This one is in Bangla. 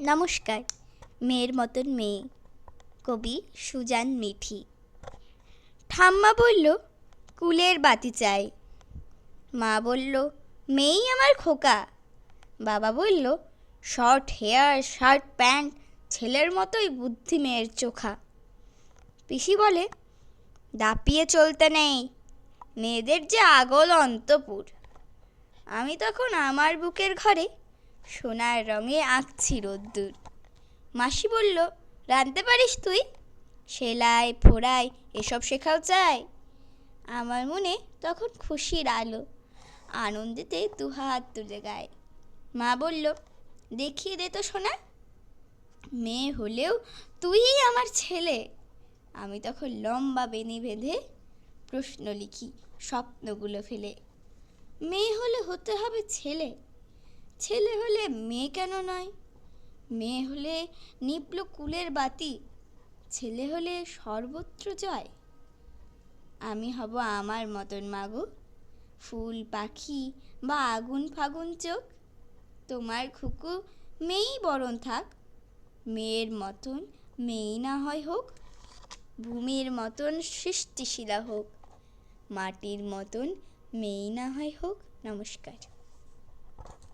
নমস্কার, মেয়ের মতন মেয়ে, কবি সুজান মিঠি। ঠাম্মা বলল, কুলের বাতি চাই। মা বলল, মেয়েই আমার খোকা। বাবা বলল, শর্ট হেয়ার, শার্ট প্যান্ট, ছেলের মতোই বুদ্ধি মেয়ের চোখা। পিসি বলে, দাপিয়ে চলতে নেই, মেয়েদের যে আগল অন্তপুর। আমি তখন আমার বুকের ঘরে সোনার রঙে আঁকছি রোদ্দুর। মাসি বলল, রাঁধতে পারিস তুই? সেলাই, ফোড়াই, এসব শেখাও চাই আমার মনে তখন খুশির আলো, আনন্দেতে দুহাত তুলে গায়। মা বলল, দেখিয়ে দে তো সোনা, মেয়ে হলেও তুই আমার ছেলে। আমি তখন লম্বা বেনি বেঁধে প্রশ্ন লিখি, স্বপ্নগুলো ফেলে। মেয়ে হলে হতে হবে ছেলে ছেলে হলে মেয়ে কেন নয়? মেয়ে হলে নিপল কুলের বাতি, ছেলে হলে সর্বত্র জয়। আমি হব আমার মতন মাগো, ফুল পাখি বা আগুন ফাগুন চোখ। তোমার খুকু মেয়েই বরণ থাক, মেয়ের মতন মেয়েই না হয় হোক, ভূমির মতন সৃষ্টিশীলা হোক, মাটির মতন মেয়েই না হয় হোক। নমস্কার।